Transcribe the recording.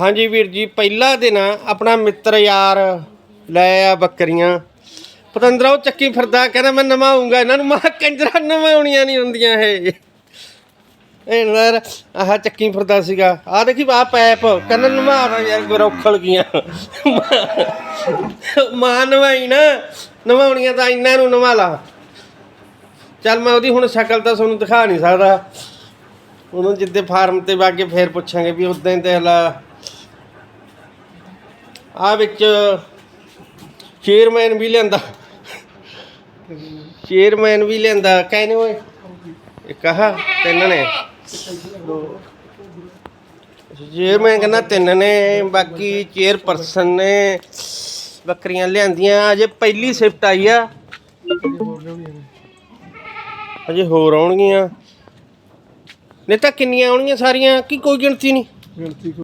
ਹਾਂਜੀ ਵੀਰ ਜੀ ਪਹਿਲਾ ਦਿਨ ਆ, ਆਪਣਾ ਮਿੱਤਰ ਯਾਰ ਲੈ ਆ ਬੱਕਰੀਆਂ। ਪਤੰਦਰਾ ਉਹ ਚੱਕੀ ਫਿਰਦਾ ਕਹਿੰਦਾ ਮੈਂ ਨਵਾਉਂਗਾ ਇਹਨਾਂ ਨੂੰ ਮੈਂ ਕਿਹਾ ਕੰਜਰਾ ਨਵਾਉਣੀਆਂ ਨਹੀਂ ਹੁੰਦੀਆਂ ਇਹ। ਇਹ ਨਰ ਆਹ ਚੱਕੀ ਫਿਰਦਾ ਸੀਗਾ। ਆ ਦੇਖੀ ਆ ਪੈਪ ਕਹਿੰਦਾ ਨਵਾਉਣਾ ਯਾਰ ਗਰੋਖਲ ਗੀਆਂ ਮਾਂ ਨਵਾਈ ਨਾ ਨਵਾਉਣੀਆਂ ਤਾਂ ਇਹਨਾਂ ਨੂੰ ਨਵਾ ਲਾ। ਚੱਲ ਮੈਂ ਉਹਦੀ ਹੁਣ ਸ਼ਕਲ ਤਾਂ ਤੁਹਾਨੂੰ ਦਿਖਾ ਨਹੀਂ ਸਕਦਾ। ਉਹਨੂੰ ਜਿੱਦੇ ਫਾਰਮ ਤੇ ਵਾ ਕੇ ਫੇਰ ਪੁੱਛਾਂਗੇ ਵੀ ਉਦਾਂ ਹੀ ਤੇ ਹਲਾ ਆ ਵਿੱਚ ਚੇਅਰਮੈਨ ਵੀ ਲਿਆਂਦਾ। ਚੇਅਰਮੈਨ ਵੀ ਲਿਆਂਦਾ। ਕਹਿੰਦੇ ਓਏ। ਇੱਕ ਆਹ, ਤਿੰਨ ਨੇ। ਚੇਅਰਮੈਨ ਕਹਿੰਦਾ ਤਿੰਨ ਨੇ, ਬਾਕੀ ਚੇਅਰਪਰਸਨ ਨੇ ਬੱਕਰੀਆਂ ਲਿਆਂਦੀਆਂ। ਅਜੇ ਪਹਿਲੀ ਸ਼ਿਫਟ ਆਈ ਆ। ਅਜੇ ਹੋਰ ਆਉਣਗੀਆਂ। ਨਹੀਂ ਤਾਂ ਕਿੰਨੀਆਂ ਆਉਣਗੀਆਂ ਸਾਰੀਆਂ? ਕਿ ਕੋਈ ਗਿਣਤੀ ਨਹੀਂ। ਗਿਣਤੀ